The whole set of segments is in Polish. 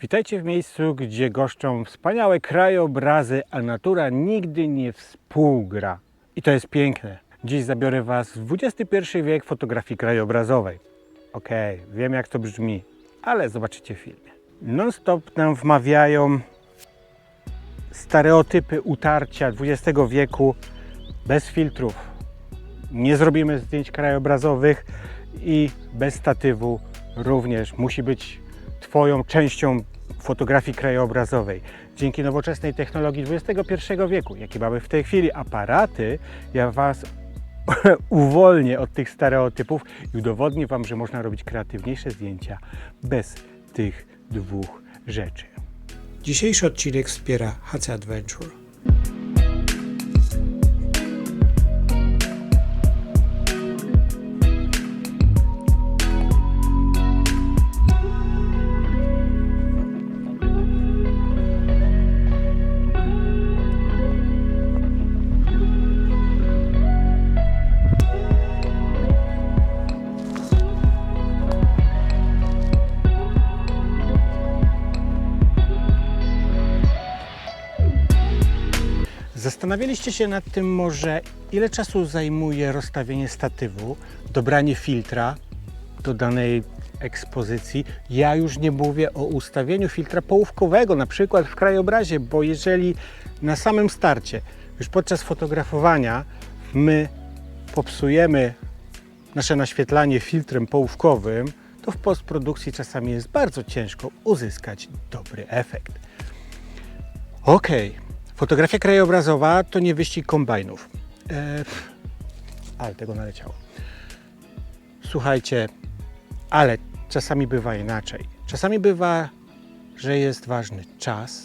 Witajcie w miejscu, gdzie goszczą wspaniałe krajobrazy, a natura nigdy nie współgra. I to jest piękne. Dziś zabiorę Was w XXI wiek fotografii krajobrazowej. Okej, wiem jak to brzmi, ale zobaczycie w filmie. Non-stop nam wmawiają stereotypy utarcia XX wieku bez filtrów. Nie zrobimy zdjęć krajobrazowych i bez statywu również musi być Twoją częścią fotografii krajobrazowej. Dzięki nowoczesnej technologii XXI wieku, jakie mamy w tej chwili aparaty, ja Was uwolnię od tych stereotypów i udowodnię Wam, że można robić kreatywniejsze zdjęcia bez tych dwóch rzeczy. Dzisiejszy odcinek wspiera HC Adventure. Zastanawialiście się nad tym może, ile czasu zajmuje rozstawienie statywu, dobranie filtra do danej ekspozycji. Ja już nie mówię o ustawieniu filtra połówkowego, na przykład w krajobrazie, bo jeżeli na samym starcie, już podczas fotografowania, my popsujemy nasze naświetlanie filtrem połówkowym, to w postprodukcji czasami jest bardzo ciężko uzyskać dobry efekt. Okej, fotografia krajobrazowa to nie wyścig kombajnów. E, ale tego naleciało. Słuchajcie, ale czasami bywa inaczej. Czasami bywa, że jest ważny czas,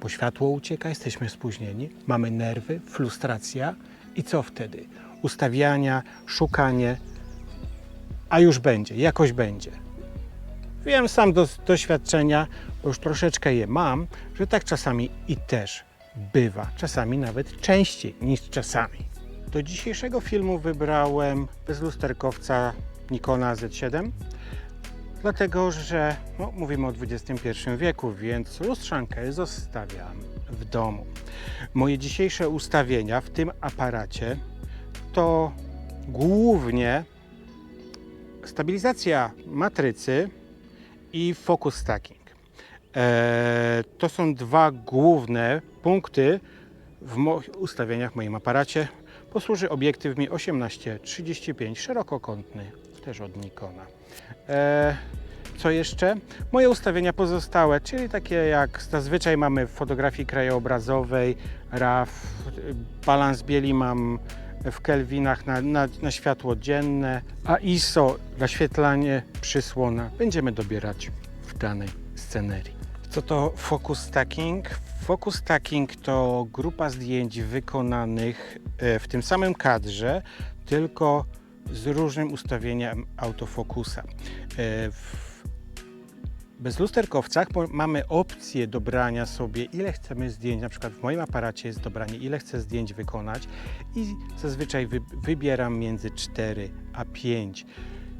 bo światło ucieka, jesteśmy spóźnieni, mamy nerwy, frustracja i co wtedy? Ustawiania, szukanie, a już będzie, jakoś będzie. Wiem sam do doświadczenia, bo już troszeczkę je mam, że tak czasami i też bywa. Czasami nawet częściej niż czasami. Do dzisiejszego filmu wybrałem bezlusterkowca Nikona Z7, dlatego że no, mówimy o XXI wieku, więc lustrzankę zostawiam w domu. Moje dzisiejsze ustawienia w tym aparacie to głównie stabilizacja matrycy i focus stacking. Eee, to są dwa główne punkty w ustawieniach w moim aparacie. Posłuży obiektyw mi 18-35 szerokokątny, też od Nikona. Eee, co jeszcze? Moje ustawienia pozostałe, czyli takie jak zazwyczaj mamy w fotografii krajobrazowej, RAW, balans bieli mam w kelwinach na, na, na światło dzienne, a ISO, naświetlanie, przysłona będziemy dobierać w danej scenerii. Co to focus stacking? Focus stacking to grupa zdjęć wykonanych e, w tym samym kadrze, tylko z różnym ustawieniem autofokusa. E, W bezlusterkowcach mamy opcję dobrania sobie, ile chcemy zdjęć, na przykład w moim aparacie jest dobranie, ile chcę zdjęć wykonać i zazwyczaj wy, wybieram między 4 a 5.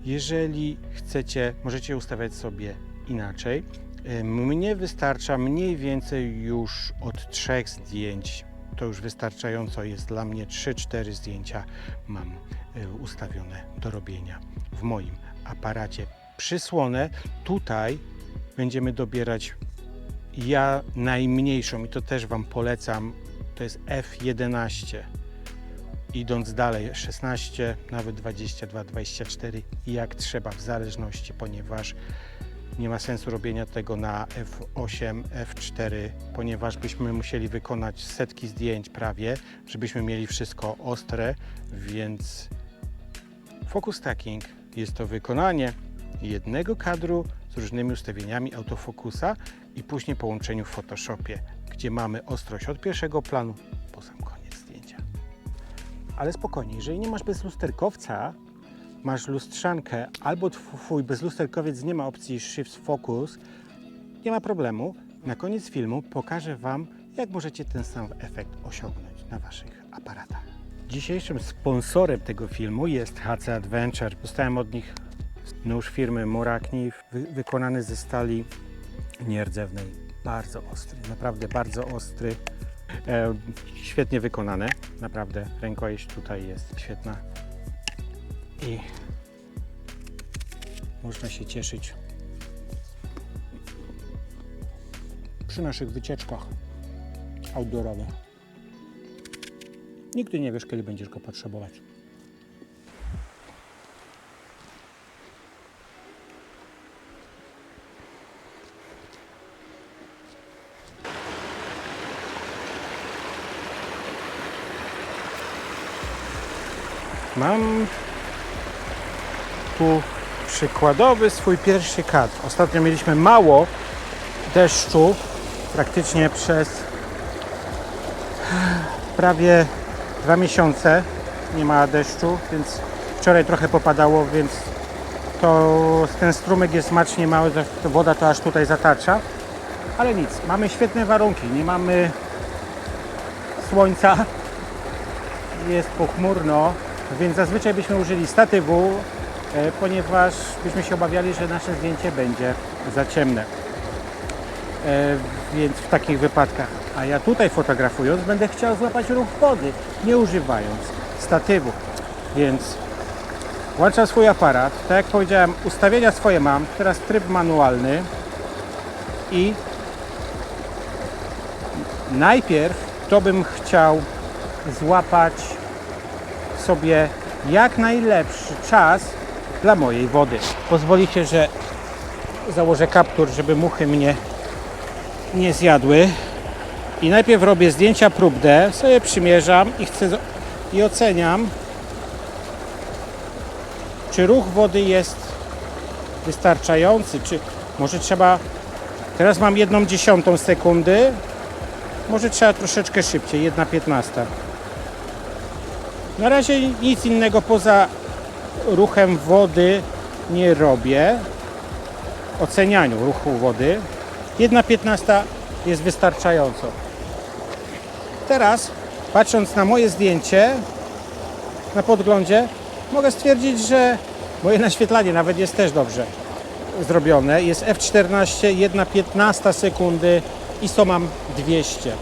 Jeżeli chcecie, możecie ustawiać sobie inaczej. Mnie wystarcza mniej więcej już od trzech zdjęć. To już wystarczająco jest dla mnie 3-4 zdjęcia mam y, ustawione do robienia w moim aparacie. Przysłonę tutaj będziemy dobierać ja najmniejszą i to też Wam polecam. To jest F11 idąc dalej 16, nawet 22, 24 jak trzeba w zależności, ponieważ nie ma sensu robienia tego na F8, F4, ponieważ byśmy musieli wykonać setki zdjęć prawie, żebyśmy mieli wszystko ostre, więc focus stacking jest to wykonanie jednego kadru z różnymi ustawieniami autofokusa i później połączeniu w Photoshopie, gdzie mamy ostrość od pierwszego planu po sam koniec zdjęcia. Ale spokojnie, jeżeli nie masz bezlusterkowca, masz lustrzankę albo twój bezlusterkowiec nie ma opcji Shift Focus, nie ma problemu. Na koniec filmu pokażę Wam, jak możecie ten sam efekt osiągnąć na Waszych aparatach. Dzisiejszym sponsorem tego filmu jest HC Adventure. Dostałem od nich nóż firmy Morakni, wy wykonany ze stali nierdzewnej. Bardzo ostry, naprawdę bardzo ostry. E, świetnie wykonane, naprawdę rękojeść tutaj jest świetna i można się cieszyć przy naszych wycieczkach outdoorowych. Nigdy nie wiesz, kiedy będziesz go potrzebować. Mam tu przykładowy swój pierwszy kadr. Ostatnio mieliśmy mało deszczu, praktycznie przez prawie dwa miesiące nie ma deszczu, więc wczoraj trochę popadało, więc to ten strumyk jest smacznie mały, woda to aż tutaj zatacza. Ale nic, mamy świetne warunki, nie mamy słońca, jest pochmurno, więc zazwyczaj byśmy użyli statywu, ponieważ byśmy się obawiali, że nasze zdjęcie będzie za ciemne. E, Więc w takich wypadkach, a ja tutaj fotografując będę chciał złapać ruch wody, nie używając statywu. Więc włączam swój aparat, tak jak powiedziałem, ustawienia swoje mam, teraz tryb manualny i najpierw to bym chciał złapać sobie jak najlepszy czas dla mojej wody. Pozwolicie, że założę kaptur, żeby muchy mnie nie zjadły. I najpierw robię zdjęcia próbne, sobie przymierzam i chcę i oceniam, czy ruch wody jest wystarczający, czy może trzeba. Teraz mam jedną dziesiątą sekundy, może trzeba troszeczkę szybciej, jedna piętnasta. Na razie nic innego poza ruchem wody nie robię. Ocenianiu ruchu wody. 1,15 jest wystarczająco. Teraz, patrząc na moje zdjęcie na podglądzie, mogę stwierdzić, że moje naświetlanie nawet jest też dobrze zrobione. Jest F14, 1,15 sekundy, ISO mam 200.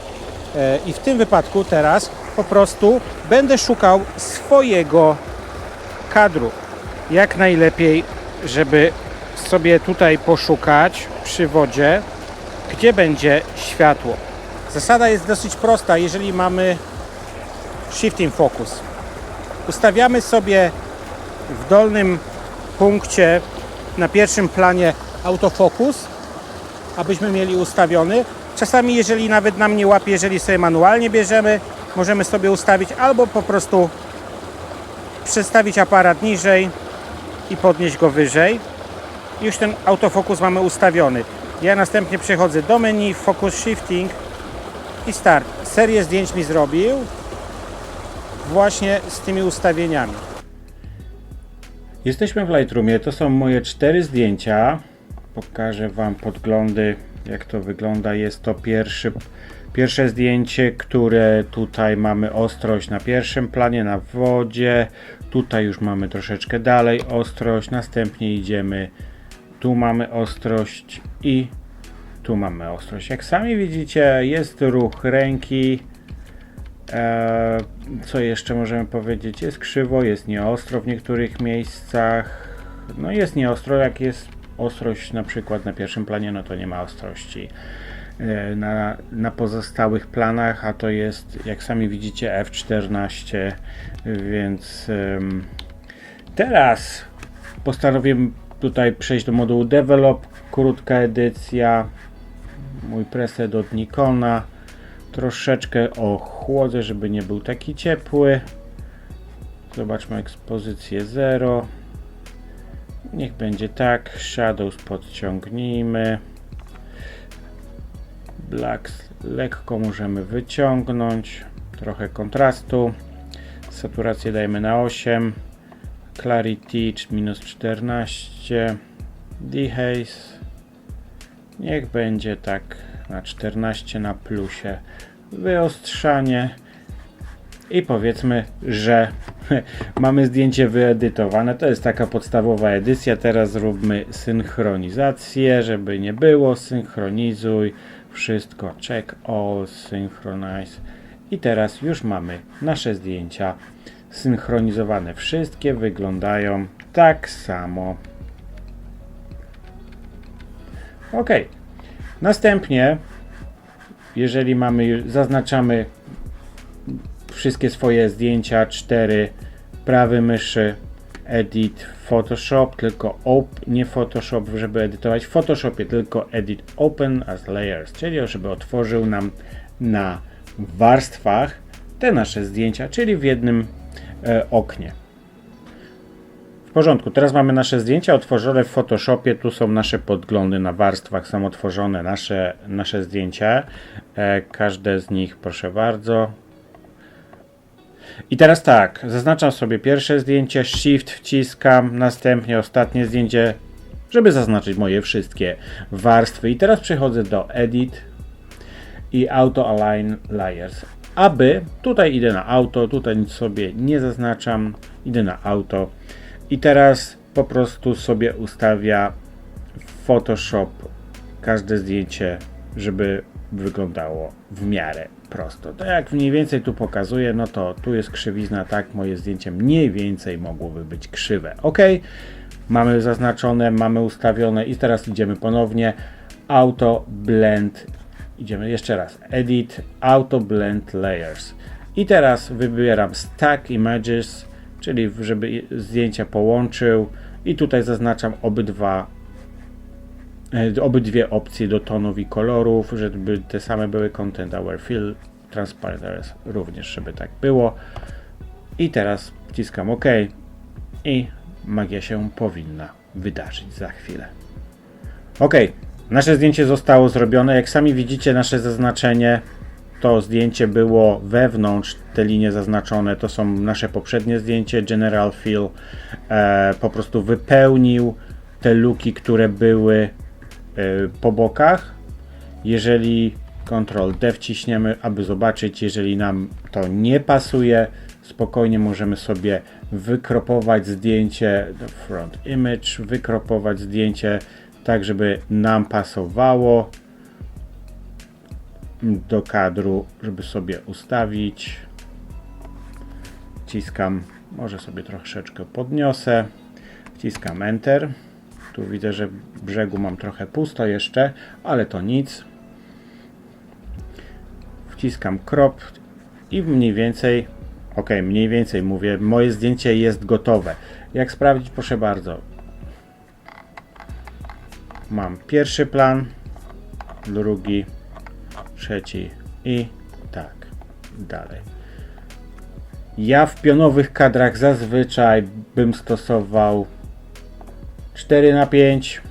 E, I w tym wypadku teraz po prostu będę szukał swojego kadru. Jak najlepiej, żeby sobie tutaj poszukać przy wodzie, gdzie będzie światło. Zasada jest dosyć prosta, jeżeli mamy shifting focus. Ustawiamy sobie w dolnym punkcie na pierwszym planie autofokus, abyśmy mieli ustawiony. Czasami, jeżeli nawet nam nie łapie, jeżeli sobie manualnie bierzemy, możemy sobie ustawić albo po prostu przestawić aparat niżej i podnieść go wyżej. Już ten autofokus mamy ustawiony. Ja następnie przechodzę do menu Focus Shifting i Start. Serię zdjęć mi zrobił właśnie z tymi ustawieniami. Jesteśmy w Lightroomie. To są moje cztery zdjęcia. Pokażę Wam podglądy, jak to wygląda. Jest to pierwszy, pierwsze zdjęcie, które tutaj mamy ostrość na pierwszym planie, na wodzie. Tutaj już mamy troszeczkę dalej ostrość. Następnie idziemy. Tu mamy ostrość i tu mamy ostrość. Jak sami widzicie, jest ruch ręki. Eee, co jeszcze możemy powiedzieć? Jest krzywo, jest nieostro w niektórych miejscach. No jest nieostro, jak jest ostrość na przykład na pierwszym planie, no to nie ma ostrości. Eee, Na, na pozostałych planach, a to jest, jak sami widzicie, F14, więc teraz postanowiłem tutaj przejść do modułu Develop, krótka edycja, mój preset od Nikona. Troszeczkę ochłodzę, żeby nie był taki ciepły. Zobaczmy ekspozycję 0. Niech będzie tak. Shadows podciągnijmy. Blacks lekko możemy wyciągnąć. Trochę kontrastu. Saturację dajemy na 8. Clarity minus 14. Dehaze. Niech będzie tak na 14 na plusie. Wyostrzanie. I powiedzmy, że mamy zdjęcie wyedytowane. To jest taka podstawowa edycja. Teraz zróbmy synchronizację, żeby nie było. Synchronizuj wszystko. Check all, synchronize. I teraz już mamy nasze zdjęcia synchronizowane. Wszystkie wyglądają tak samo. Ok. Następnie, jeżeli mamy, zaznaczamy wszystkie swoje zdjęcia, cztery, prawy myszy, edit, Photoshop, tylko op, nie Photoshop, żeby edytować w Photoshopie, tylko edit open as layers, czyli żeby otworzył nam na warstwach te nasze zdjęcia, czyli w jednym e, oknie. W porządku, teraz mamy nasze zdjęcia otworzone w Photoshopie. Tu są nasze podglądy na warstwach, są otworzone nasze, nasze zdjęcia. E, każde z nich, proszę bardzo. I teraz tak, zaznaczam sobie pierwsze zdjęcie, Shift wciskam, następnie ostatnie zdjęcie, żeby zaznaczyć moje wszystkie warstwy. I teraz przechodzę do Edit i Auto Align Layers. Aby, tutaj idę na auto, tutaj nic sobie nie zaznaczam, idę na auto i teraz po prostu sobie ustawia Photoshop każde zdjęcie, żeby wyglądało w miarę prosto. Tak jak mniej więcej tu pokazuję, no to tu jest krzywizna, tak moje zdjęcie mniej więcej mogłoby być krzywe. Ok, mamy zaznaczone, mamy ustawione i teraz idziemy ponownie Auto Blend Idziemy jeszcze raz. Edit, Auto Blend Layers. I teraz wybieram Stack Images, czyli żeby zdjęcia połączył. I tutaj zaznaczam obydwa, obydwie opcje do tonów i kolorów, żeby te same były Content Aware Fill, Transparent również, żeby tak było. I teraz wciskam OK i magia się powinna wydarzyć za chwilę. Ok, nasze zdjęcie zostało zrobione. Jak sami widzicie, nasze zaznaczenie, to zdjęcie było wewnątrz, te linie zaznaczone, to są nasze poprzednie zdjęcie. General Fill e, po prostu wypełnił te luki, które były e, po bokach. Jeżeli Ctrl D wciśniemy, aby zobaczyć, jeżeli nam to nie pasuje, spokojnie możemy sobie wykropować zdjęcie front image, wykropować zdjęcie tak, żeby nam pasowało do kadru, żeby sobie ustawić. Wciskam, może sobie troszeczkę podniosę. Wciskam Enter. Tu widzę, że brzegu mam trochę pusto jeszcze, ale to nic. Wciskam crop i mniej więcej, ok, mniej więcej mówię, moje zdjęcie jest gotowe. Jak sprawdzić, proszę bardzo. Mam pierwszy plan, drugi, trzeci i tak dalej. Ja w pionowych kadrach zazwyczaj bym stosował 4 na 5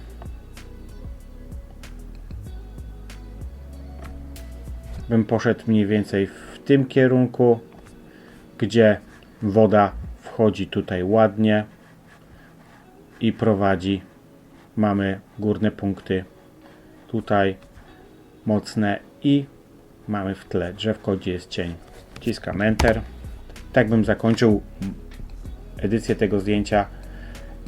bym poszedł mniej więcej w tym kierunku, gdzie woda wchodzi tutaj ładnie i prowadzi. Mamy górne punkty tutaj mocne i mamy w tle drzewko, gdzie jest cień. Wciskam Enter. Tak bym zakończył edycję tego zdjęcia.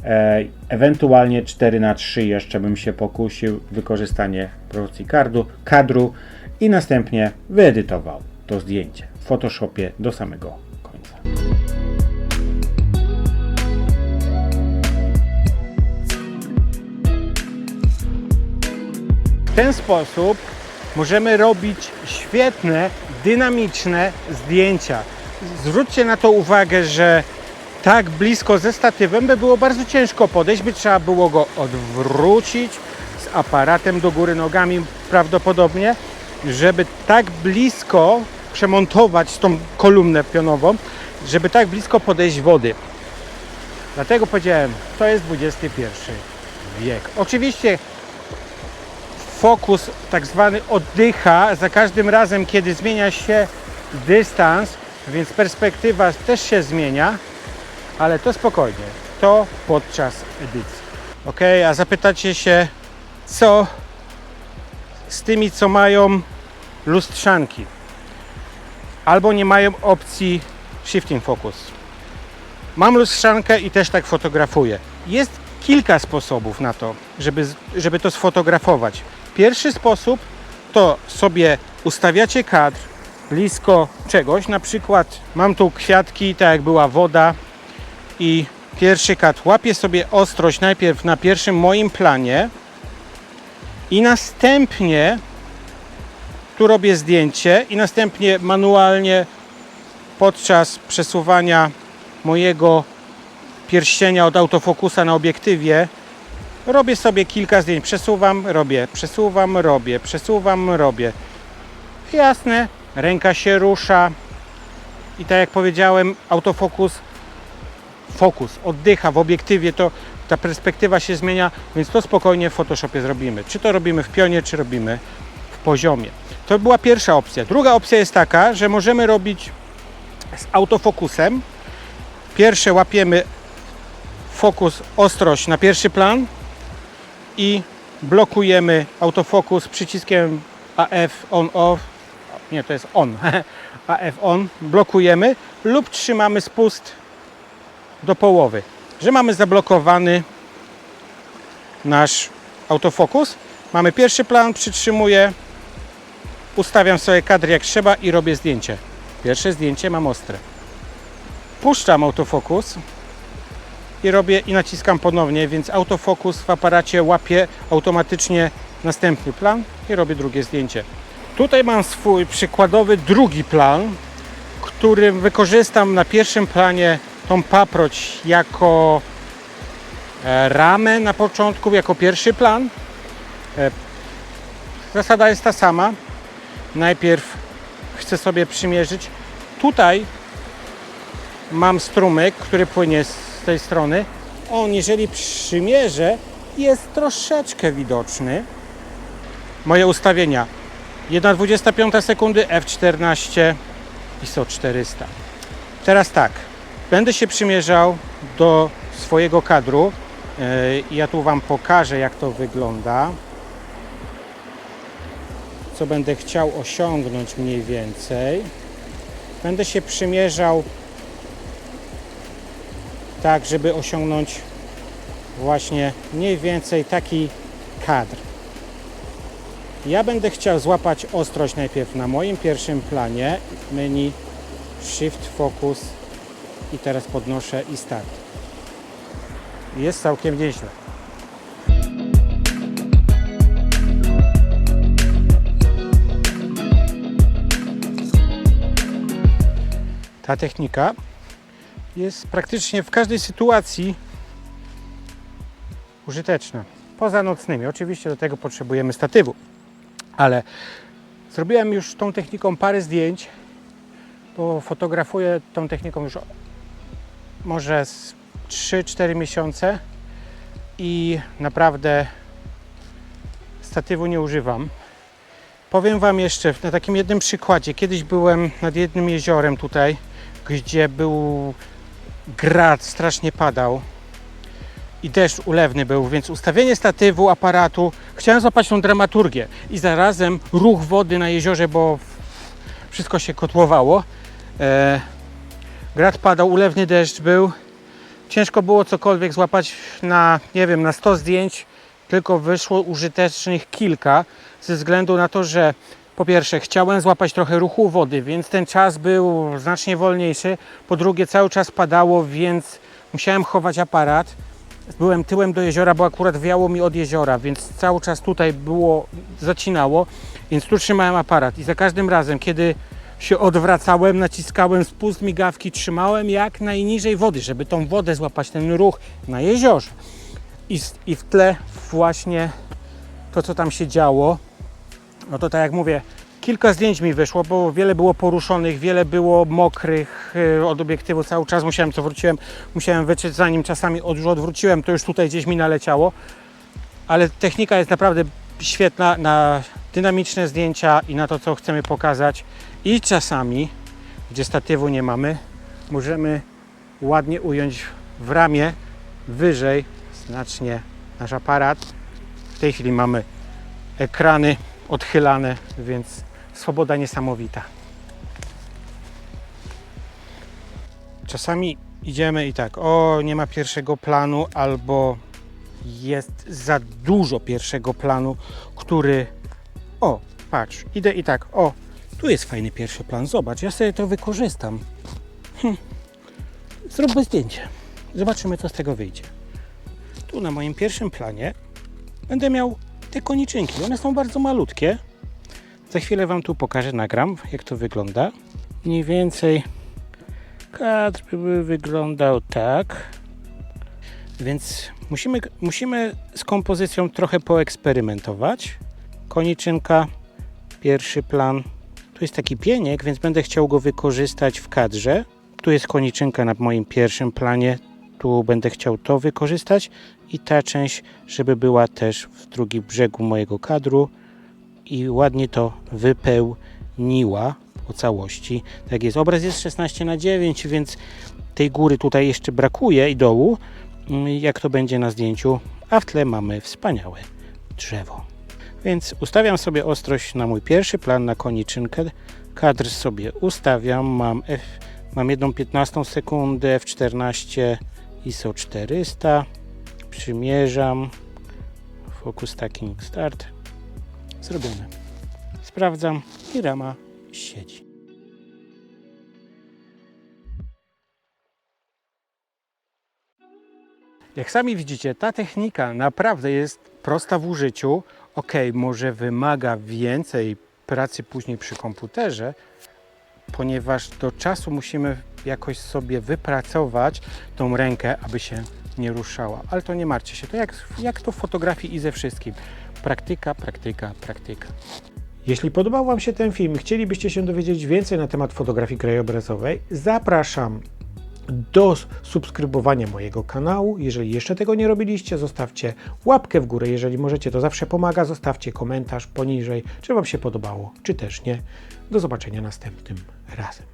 E, ewentualnie 4 na 3 jeszcze bym się pokusił wykorzystanie promocji kadru, kadru i następnie wyedytował to zdjęcie w Photoshopie do samego końca. W ten sposób możemy robić świetne, dynamiczne zdjęcia. Zwróćcie na to uwagę, że tak blisko ze statywem by było bardzo ciężko podejść, by trzeba było go odwrócić z aparatem do góry nogami prawdopodobnie, żeby tak blisko przemontować tą kolumnę pionową, żeby tak blisko podejść wody. Dlatego powiedziałem, to jest XXI wiek. Oczywiście fokus tak zwany oddycha za każdym razem, kiedy zmienia się dystans, więc perspektywa też się zmienia, ale to spokojnie, to podczas edycji. Ok, a zapytacie się, co z tymi, co mają lustrzanki albo nie mają opcji shifting focus. Mam lustrzankę i też tak fotografuję. Jest kilka sposobów na to, żeby, żeby to sfotografować. Pierwszy sposób to sobie ustawiacie kadr blisko czegoś, na przykład mam tu kwiatki, tak jak była woda i pierwszy kadr. Łapię sobie ostrość najpierw na pierwszym moim planie i następnie tu robię zdjęcie i następnie manualnie podczas przesuwania mojego pierścienia od autofokusa na obiektywie robię sobie kilka zdjęć. Przesuwam, robię, przesuwam, robię, przesuwam, robię. Jasne, ręka się rusza i tak jak powiedziałem, autofokus fokus oddycha w obiektywie, to ta perspektywa się zmienia, więc to spokojnie w Photoshopie zrobimy. Czy to robimy w pionie, czy robimy w poziomie. To była pierwsza opcja. Druga opcja jest taka, że możemy robić z autofokusem. Pierwsze łapiemy fokus, ostrość na pierwszy plan i blokujemy autofokus przyciskiem AF on off. Nie, to jest on. AF on. Blokujemy lub trzymamy spust do połowy. Że mamy zablokowany nasz autofokus. Mamy pierwszy plan, przytrzymuję, ustawiam sobie kadr jak trzeba i robię zdjęcie. Pierwsze zdjęcie mam ostre. Puszczam autofokus i robię i naciskam ponownie, więc autofokus w aparacie łapie automatycznie następny plan i robię drugie zdjęcie. Tutaj mam swój przykładowy drugi plan, którym wykorzystam na pierwszym planie tą paproć jako e, ramę na początku, jako pierwszy plan. E, Zasada jest ta sama. Najpierw chcę sobie przymierzyć. Tutaj mam strumyk, który płynie z tej strony. On, jeżeli przymierzę, jest troszeczkę widoczny. Moje ustawienia 1,25 sekundy, F14, ISO 400. Teraz tak, będę się przymierzał do swojego kadru. Yy, Ja tu Wam pokażę, jak to wygląda. Co będę chciał osiągnąć mniej więcej. Będę się przymierzał tak, żeby osiągnąć właśnie mniej więcej taki kadr. Ja będę chciał złapać ostrość najpierw na moim pierwszym planie, menu Shift Focus i teraz podnoszę i start. Jest całkiem nieźle. Ta technika jest praktycznie w każdej sytuacji użyteczna. Poza nocnymi. Oczywiście do tego potrzebujemy statywu. Ale zrobiłem już tą techniką parę zdjęć, bo fotografuję tą techniką już może z 3-4 miesiące i naprawdę statywu nie używam. Powiem Wam jeszcze na takim jednym przykładzie. Kiedyś byłem nad jednym jeziorem tutaj, gdzie był grad, strasznie padał i deszcz ulewny był, więc ustawienie statywu, aparatu, chciałem złapać tą dramaturgię i zarazem ruch wody na jeziorze, bo wszystko się kotłowało. E, grad padał, ulewny deszcz był. Ciężko było cokolwiek złapać na, nie wiem, na 100 zdjęć, tylko wyszło użytecznych kilka, ze względu na to, że po pierwsze chciałem złapać trochę ruchu wody, więc ten czas był znacznie wolniejszy. Po drugie cały czas padało, więc musiałem chować aparat. Byłem tyłem do jeziora, bo akurat wiało mi od jeziora, więc cały czas tutaj było, zacinało, więc tu trzymałem aparat i za każdym razem, kiedy się odwracałem, naciskałem spust migawki, trzymałem jak najniżej wody, żeby tą wodę złapać, ten ruch na jeziorze. I, I w tle właśnie to, co tam się działo, no to tak jak mówię, kilka zdjęć mi wyszło, bo wiele było poruszonych, wiele było mokrych y, od obiektywu cały czas. Musiałem, co wróciłem, musiałem wyczyć, zanim czasami odwróciłem, to już tutaj gdzieś mi naleciało. Ale technika jest naprawdę świetna na dynamiczne zdjęcia i na to, co chcemy pokazać. I czasami, gdzie statywu nie mamy, możemy ładnie ująć w ramię wyżej znacznie nasz aparat. W tej chwili mamy ekrany odchylane, więc swoboda niesamowita. Czasami idziemy i tak, o, nie ma pierwszego planu, albo jest za dużo pierwszego planu, który, o, patrz, idę i tak, o, tu jest fajny pierwszy plan, zobacz, ja sobie to wykorzystam. Hm. Zróbmy zdjęcie. Zobaczymy, co z tego wyjdzie. Tu na moim pierwszym planie będę miał te koniczynki. One są bardzo malutkie. Za chwilę Wam tu pokażę, nagram, jak to wygląda. Mniej więcej kadr by wyglądał tak. Więc musimy, musimy z kompozycją trochę poeksperymentować. Koniczynka, pierwszy plan. Tu jest taki pieniek, więc będę chciał go wykorzystać w kadrze. Tu jest koniczynka na moim pierwszym planie. Tu będę chciał to wykorzystać i ta część, żeby była też w drugim brzegu mojego kadru i ładnie to wypełniła po całości. Tak jest. Obraz jest 16 na 9, więc tej góry tutaj jeszcze brakuje i dołu, mm, jak to będzie na zdjęciu, a w tle mamy wspaniałe drzewo. Więc ustawiam sobie ostrość na mój pierwszy plan, na koniczynkę. Kadr sobie ustawiam. Mam, F, mam 1,15 sekundę, F14 ISO 400. Przymierzam. Focus stacking start. Zrobione. Sprawdzam i rama siedzi. Jak sami widzicie, ta technika naprawdę jest prosta w użyciu. Ok, może wymaga więcej pracy później przy komputerze, ponieważ do czasu musimy jakoś sobie wypracować tą rękę, aby się nie ruszała. Ale to nie martwcie się, to jak, jak to w fotografii i ze wszystkim. Praktyka, praktyka, praktyka. Jeśli podobał Wam się ten film i chcielibyście się dowiedzieć więcej na temat fotografii krajobrazowej, zapraszam do subskrybowania mojego kanału. Jeżeli jeszcze tego nie robiliście, zostawcie łapkę w górę. Jeżeli możecie, to zawsze pomaga. Zostawcie komentarz poniżej, czy Wam się podobało, czy też nie. Do zobaczenia następnym razem.